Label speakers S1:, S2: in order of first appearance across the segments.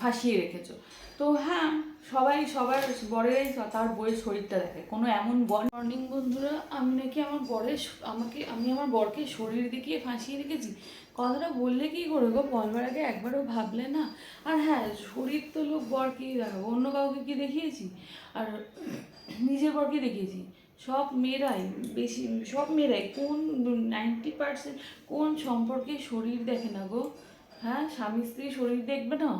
S1: ফাঁসিয়ে রেখেছো। তো হ্যাঁ সবাই, সবার বরেরাই তার বইয়ের শরীরটা দেখে। কোনো এমন বর মর্নিং বন্ধুরা, আমি নাকি আমার বরের আমাকে, আমি আমার বরকে শরীর দেখিয়ে ফাঁসিয়ে রেখেছি। কথাটা বললে কি করে গো? বলবার আগে একবারও ভাবলে না। আর হ্যাঁ শরীর তো লোক বর কি দেখাবো অন্য কাউকে কি দেখিয়েছি? আর নিজের বরকে দেখিয়েছি। সব মেয়েরাই, বেশি, সব মেয়েরাই। কোন নাইনটি পার্সেন্ট কোন সম্পর্কে শরীর দেখে না গো? হ্যাঁ স্বামী স্ত্রী শরীর দেখবে না?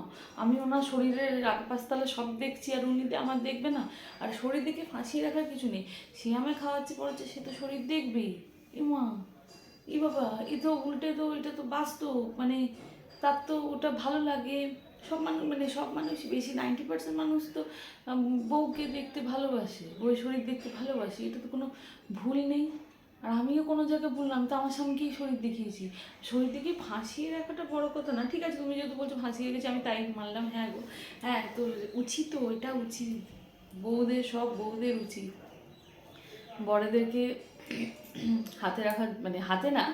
S1: আমি ওনার শরীরের পাঁচতলা সব দেখছি আর উনি আমার দেখবে না। আর শরীর দেখে ফাঁসিয়ে রাখার কিছু নেই। সে আমায় খাওয়াচ্ছে, পড়াচ্ছে, সে তো শরীর দেখবেই এ মা ই বাবা, এ তো উল্টে তো, এটা তো বাস্তব। মানে তার তো ওটা ভালো লাগে। সব মানুষ মানে সব মানুষ বেশি নাইনটি পার্সেন্ট মানুষ তো বউকে দেখতে ভালোবাসে, বউয়ের শরীর দেখতে ভালোবাসে। এটা তো কোনো ভুল নেই। আর আমিও কোনো জায়গায় বললাম তো আমার স্বামীকেই শরীর দেখিয়েছি। শরীর দেখে ফাঁসিয়ে রাখাটা বড় কথা না, ঠিক আছে, তুমি যেহেতু বলছো ফাঁসিয়ে গেছি, আমি তাই মানলাম হ্যাঁ গো। হ্যাঁ তো উচিত তো, এটা উচিত। বউদের, সব বউদের উচিত। বড়দেরকে হাতে রাখার মানে হাতে না,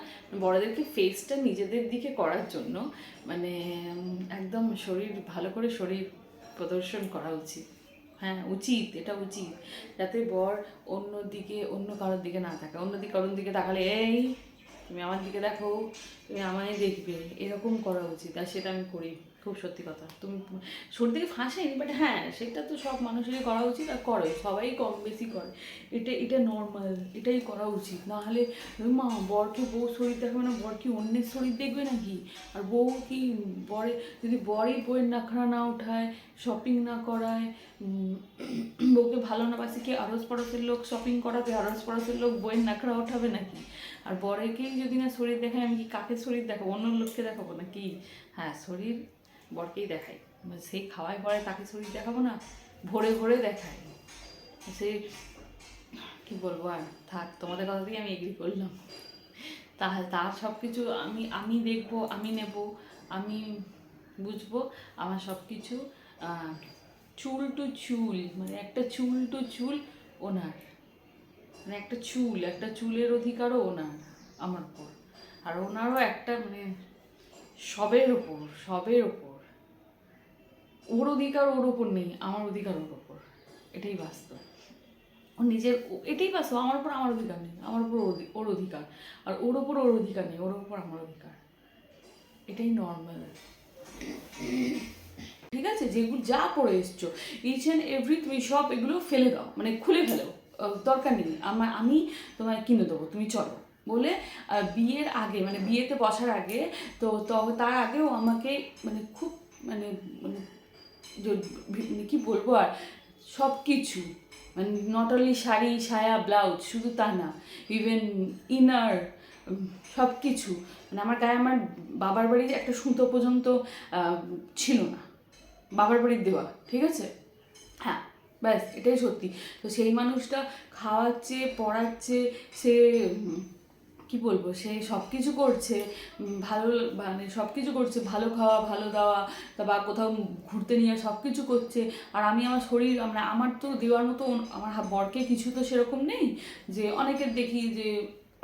S1: বড়দেরকে ফেসটা নিজেদের দিকে করার জন্য মানে একদম শরীর, ভালো করে শরীর প্রদর্শন করা উচিত। হ্যাঁ উচিত, এটা উচিত। যাতে বর অন্য দিকে, অন্য কারোর দিকে না থাকে অন্য দিকে, কারোর দিকে তাকালে, এই, তুমি আমার দিকে দেখো, তুমি আমায় দেখবে। এরকম করা উচিত, আর সেটা আমি করি। খুব সত্যি কথা। তুমি শরীর থেকে ফাঁসাইনি বাট হ্যাঁ সেটা তো সব মানুষেরই করা উচিত আর করে, সবাই কম বেশি করে। এটা এটা নর্মাল এটাই করা উচিত। না হলে মা বরকে বউ শরীর দেখাবে না? বর কি অন্যের শরীর দেখবে নাকি? আর বউ কি বরে, যদি বরই বইয়ের নাখড়া না উঠায় শপিং না করায় বউকে ভালো না বাসে কি আরস পড়োসের লোক শপিং করাবে, আরস পড়োসের লোক বইয়ের নাখড়া উঠাবে নাকি? আর বরেকেই যদি না শরীর দেখায়, আমি কি কাকে শরীর দেখাবো? অন্য লোককে দেখাবো নাকি? হ্যাঁ শরীর বরকেই দেখাই। সেই খাওয়ায় পরে তাকে শরীর দেখাবো না, ভোরে ভোরে দেখায় সে, কি বলব আর? থাক, তোমাদের কথা দিয়ে আমি এগ্রি করলাম। তা তার সব কিছু আমি আমি দেখব, আমি নেব, আমি বুঝব। আমার সব কিছু চুল টু চুল মানে একটা চুল টু চুল ওনার। মানে একটা চুল, একটা চুলের অধিকারও ওনার, আমার উপর। আর ওনারও একটা মানে সবের ওপর সবের ওপর ওর অধিকার ওর ওপর নেই, আমার অধিকার ওর ওপর। এটাই বাস্তব। ও নিজের এটাই বাস্তব, আমার উপর আমার অধিকার নেই, আমার উপর ওর ওর অধিকার। আর ওর ওপর ওর অধিকার নেই, ওর ওপর আমার অধিকার। এটাই নর্মাল ঠিক আছে, যেগুলো যা পড়ে এসছো ইচ অ্যান্ড এভরি তুমি সব এগুলো ফেলে দাও মানে খুলে ফেলো দরকার নেই। আমার আমি তোমায় কিনে দেবো, তুমি চলো। বলে বিয়ের আগে মানে বিয়েতে বসার আগে তো, তার আগেও আমাকে মানে খুব মানে মানে কি বলব আর? সব কিছু মানে নট অনলি শাড়ি, সায়া ব্লাউজ শুধু তা না ইভেন ইনার সব কিছু মানে আমার গায়ে আমার বাবার বাড়ির একটা সুতো পর্যন্ত ছিল না। বাবার বাড়ির দেওয়া, ঠিক আছে? হ্যাঁ ব্যাস, এটাই সত্যি। তো সেই মানুষটা খাওয়াচ্ছে, পড়াচ্ছে, সে কি বলব, সে সব কিছু করছে ভালো মানে সব কিছু করছে, ভালো খাওয়া, ভালো দাওয়া বা কোথাও ঘুরতে নিয়ে সব কিছু করছে। আর আমি আমার শরীর মানে আমার তো দেওয়ার মতো আমার বরকে কিছু তো সেরকম নেই যে অনেকের দেখি যে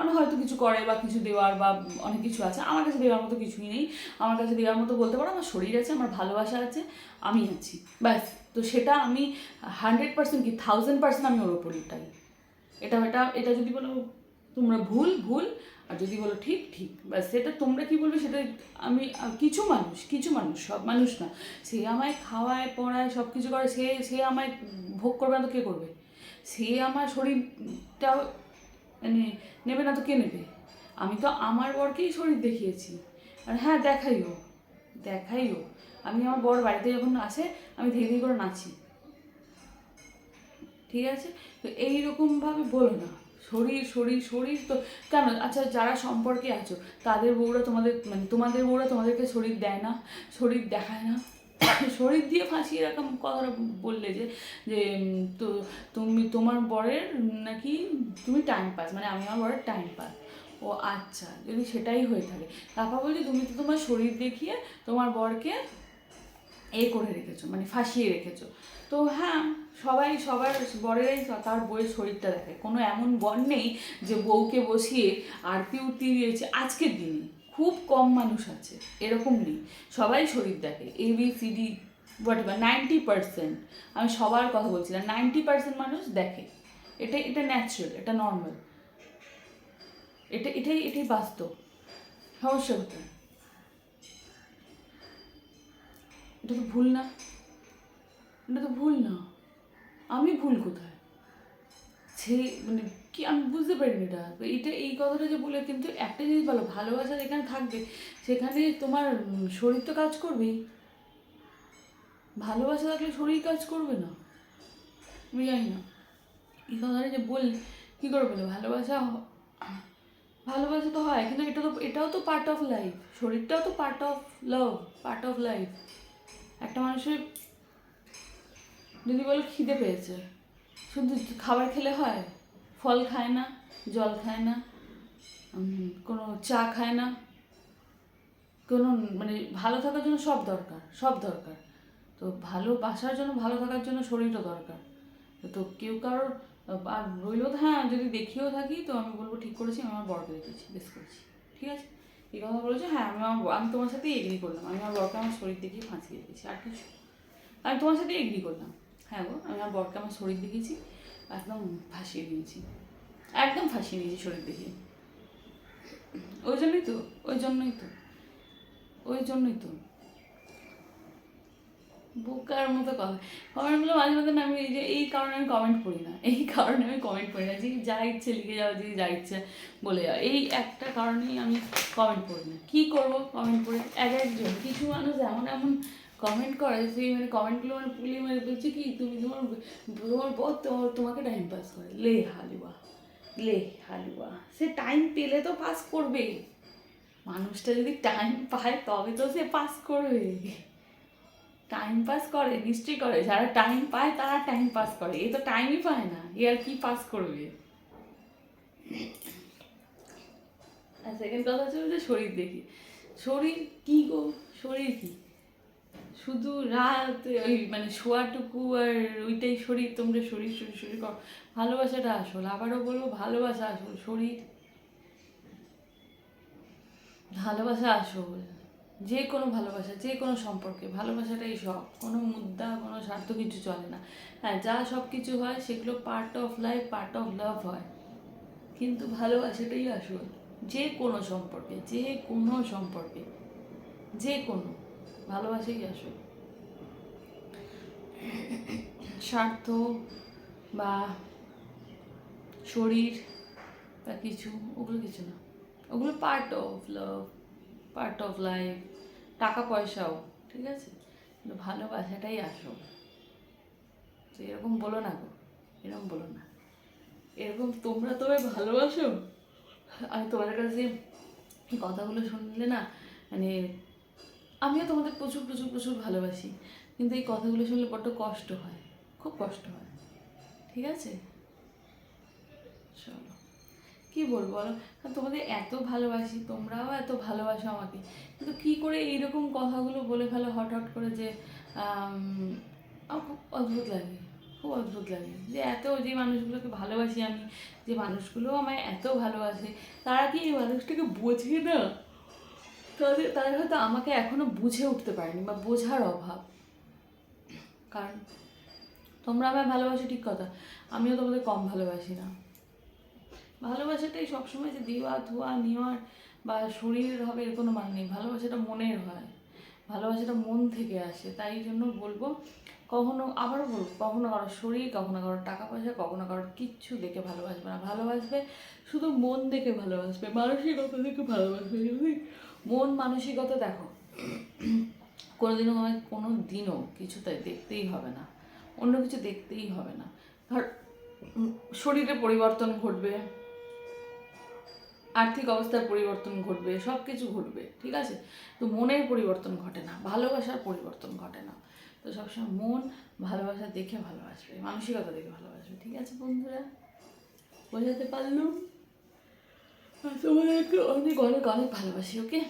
S1: অনেক হয়তো কিছু করে বা কিছু দেওয়ার বা অনেক কিছু আছে, আমার কাছে দেওয়ার মতো কিছুই নেই। আমার কাছে দেওয়ার মতো বলতে পারো আমার শরীর আছে, আমার ভালোবাসা আছে, আমি আছি। ব্যাস, তো সেটা আমি হান্ড্রেড পার্সেন্ট কি থাউজেন্ড পার্সেন্ট আমি ওর ওপরটাই এটা এটা এটা যদি বলো তোমরা ভুল ভুল, আর যদি বলো ঠিক ঠিক। বা সেটা তোমরা কি বলবে সেটা আমি কিছু মানুষ কিছু মানুষ, সব মানুষ না। সে আমায় খাওয়ায়, পড়ায় সব কিছু করে, সে সে আমায় ভোগ করবে না তো কে করবে? সে আমার শরীরটা মানে নেবে না তো কে নেবে? আমি তো আমার বরকেই শরীর দেখিয়েছি। আর হ্যাঁ দেখাইও দেখাইও। আমি আমার বর বাড়িতে যখন আসে, আমি ধীরে ধীরে করে নাচি। ঠিক আছে? তো এইরকমভাবে বলো না। শরীর শরীর শরীর তো, কেন? আচ্ছা যারা সম্পর্কে আছো, তাদের বউরা তোমাদের মানে তোমাদের বউরা তোমাদেরকে শরীর দেয় না? শরীর দেখায় না? শরীর দিয়ে ফাঁসিয়ে এরকম কথাটা বললে যে যে তো তুমি, তোমার বরের নাকি তুমি টাইম পাস মানে আমি আমার বরের টাইম পাস ও আচ্ছা যদি সেটাই হয়ে থাকে, তারপর বলছি, তুমি তো তোমার শরীর দেখিয়ে তোমার বরকে এ করে রেখেছো মানে ফাঁসিয়ে রেখেছো। তো হ্যাঁ সবাই, সবার বরেরাই তার বইয়ের শরীরটা দেখে। কোনো এমন বর নেই যে বউকে বসিয়ে আরতি উর্তি দিয়েছে। আজকের দিনে খুব কম মানুষ আছে, এরকম নেই। সবাই শরীর দেখে A B C D what ninety percent আমি সবার কথা বলছি না নাইনটি পার্সেন্ট মানুষ দেখে। এটা এটা ন্যাচারাল এটা নর্মাল এটা, এটাই এটাই বাস্তব। সমস্যা কোথায়? এটা তো ভুল না। এটা তো ভুল না। আমি ভুল কোথায়? সে মানে কি আমি বুঝতে পারিনি এটা। এটা, এই কথাটা যে বলে, কিন্তু একটা জিনিস ভালো ভালোবাসা যেখানে থাকবে, সেখানে তোমার শরীর তো কাজ করবেই। ভালোবাসা থাকলে শরীর কাজ করবে না। আমি জানি না। এই কথাটা যে বল কী করে বলে ভালোবাসা ভালোবাসা তো হয়, কিন্তু এটা তো, এটাও তো পার্ট অফ লাইফ শরীরটাও তো part of love part of life একটা মানুষের যদি বলো খিদে পেয়েছে, শুধু খাবার খেলে হয়? ফল খায় না, জল খায় না কোনো চা খায় না, কোনো মানে ভালো থাকার জন্য সব দরকার সব দরকার। তো ভালোবাসার জন্য, ভালো থাকার জন্য শরীরও দরকার। তো- কেউ কারোর, আর রইল হ্যাঁ যদি দেখিয়েও থাকি, তো আমি বলব ঠিক করেছি, আমি আমার বরকে রেখেছি, বেশ করেছি। ঠিক আছে? কথা বলেছে? হ্যাঁ আমি আমার আমি তোমার সাথেই এগ্রি করলাম। আমি আমার বরকে আমার শরীর দেখিয়ে ফাঁসিয়ে দিয়েছি, আর কিছু আমি তোমার সাথেই এগ্রি করলাম। হ্যাঁ গো, আমি আমার বরকে আমার শরীর দেখিয়েছি একদম ফাঁসিয়ে দিয়েছি। একদম ফাঁসিয়ে দিয়েছি শরীর দেখিয়ে ওই জন্যই তো, ওই জন্যই তো, ওই জন্যই তো। বোকার মতো কথা। কমেন্টগুলো মাঝে মাঝে না, আমি এই যে, এই কারণে আমি কমেন্ট করি না। এই কারণে আমি কমেন্ট করি না যে, যা ইচ্ছে লিখে যাও, যে যা ইচ্ছে বলে যাও। এই একটা কারণেই আমি কমেন্ট করি না। কী করব কমেন্ট করে? এক একজন। কিছু মানুষ এমন এমন কমেন্ট করে সেই মানে কমেন্টগুলো মানে পুলিয়ে মানে বলছে কি, তুমি তোমার তোমার বর তোমার, তোমাকে টাইম পাস করে। লে হালুয়া। লে হালুয়া। সে টাইম পেলে তো পাস করবে মানুষটা যদি টাইম পায়, তবে তো সে পাস করবে টাইম পাস করে নিশ্চয়ই করে, যারা টাইম পায় তারা টাইম পাস করে। এ তো টাইমই পায় না, এ আর কি পাস করবে? আর সেকেন্ড কথা হচ্ছে যে শরীর দেখি। শরীর কি গো? শরীর কি? শুধু রাত, ওই মানে শোয়াটুকু আর ওইটাই শরীর, তোমরা শরীর শরীর শরীর কর। ভালোবাসাটা আসল, আবারও বলব ভালোবাসা আসল, শরীর। ভালোবাসা আসল। যে কোনো ভালোবাসা, যে কোনো সম্পর্কে, ভালোবাসাটাই সব। কোনো মুদ্রা, কোনো স্বার্থ কিছু চলে না। হ্যাঁ যা সব কিছু হয়, সেগুলো part of life part of love হয়। কিন্তু ভালোবাসাটাই আসল। যে কোনো সম্পর্কে, যে কোনো সম্পর্কে, যে কোনো, ভালোবাসাই আসল। স্বার্থ বা শরীর বা কিছু, ওগুলো কিছু না। ওগুলো part of love part of life টাকা পয়সাও ঠিক আছে? কিন্তু ভালোবাসাটাই আসল। তো এরকম বলো না গো, এরকম বলো না। এরকম তোমরা তবে ভালোবাসো? আমি তোমাদের কাছে এই কথাগুলো শুনলে না মানে আমিও তোমাদের প্রচুর প্রচুর প্রচুর ভালোবাসি। কিন্তু এই কথাগুলো শুনলে বড্ড কষ্ট হয়, খুব কষ্ট হয়। ঠিক আছে? চলো। কি বলব বলো? তোমাদের এত ভালোবাসি, তোমরাও এত ভালোবাসো আমাকে। কিন্তু কি করে এইরকম কথাগুলো বলে ফেলো হট করে যে খুব অদ্ভুত লাগে, খুব অদ্ভুত লাগে। যে এত যে মানুষগুলোকে ভালোবাসি আমি, যে মানুষগুলো আমায় এত ভালোবাসে, তারা কি এই মানুষটাকে বোঝে না? তাদের তাদের হয়তো আমাকে এখনও বুঝে উঠতে পারেনি বা বোঝার অভাব। কারণ তোমরা আমায় ভালোবাসো ঠিক কথা, আমিও তোমাদের কম ভালোবাসি না। ভালোবাসাটাই সবসময় যে দেওয়া, ধোয়া, নেওয়ার বা শরীরের হবে এর কোনো মানে নেই। ভালোবাসাটা মনের হয়। ভালোবাসাটা মন থেকে আসে। তাই জন্য বলব, কখনো, আবারও বলব, কখনো কারোর শরীর, কখনো কারোর টাকা পয়সা, কখনো কারোর কিচ্ছু দেখে ভালোবাসবে না। ভালোবাসবে শুধু মন দেখে ভালোবাসবে, মানসিকতা দেখে ভালোবাসবে। মন মানসিকতা দেখো, কোনোদিনও আমায় কোনো দিনও কিছুতে দেখতেই হবে না। অন্য কিছু দেখতেই হবে না। ধর শরীরে পরিবর্তন ঘটবে। আর্থিক অবস্থার পরিবর্তন ঘটবে সব কিছু ঘটবে, ঠিক আছে? তো মনের পরিবর্তন ঘটে না, ভালোবাসার পরিবর্তন ঘটে না। তো সবসময় মন ভালোবাসা দেখে ভালোবাসবে, মানসিকতা দেখে ভালোবাসবে, ঠিক আছে বন্ধুরা? বোঝাতে পারলুম? তোমাদেরকে অনেক অনেক অনেক ভালোবাসি, ওকে?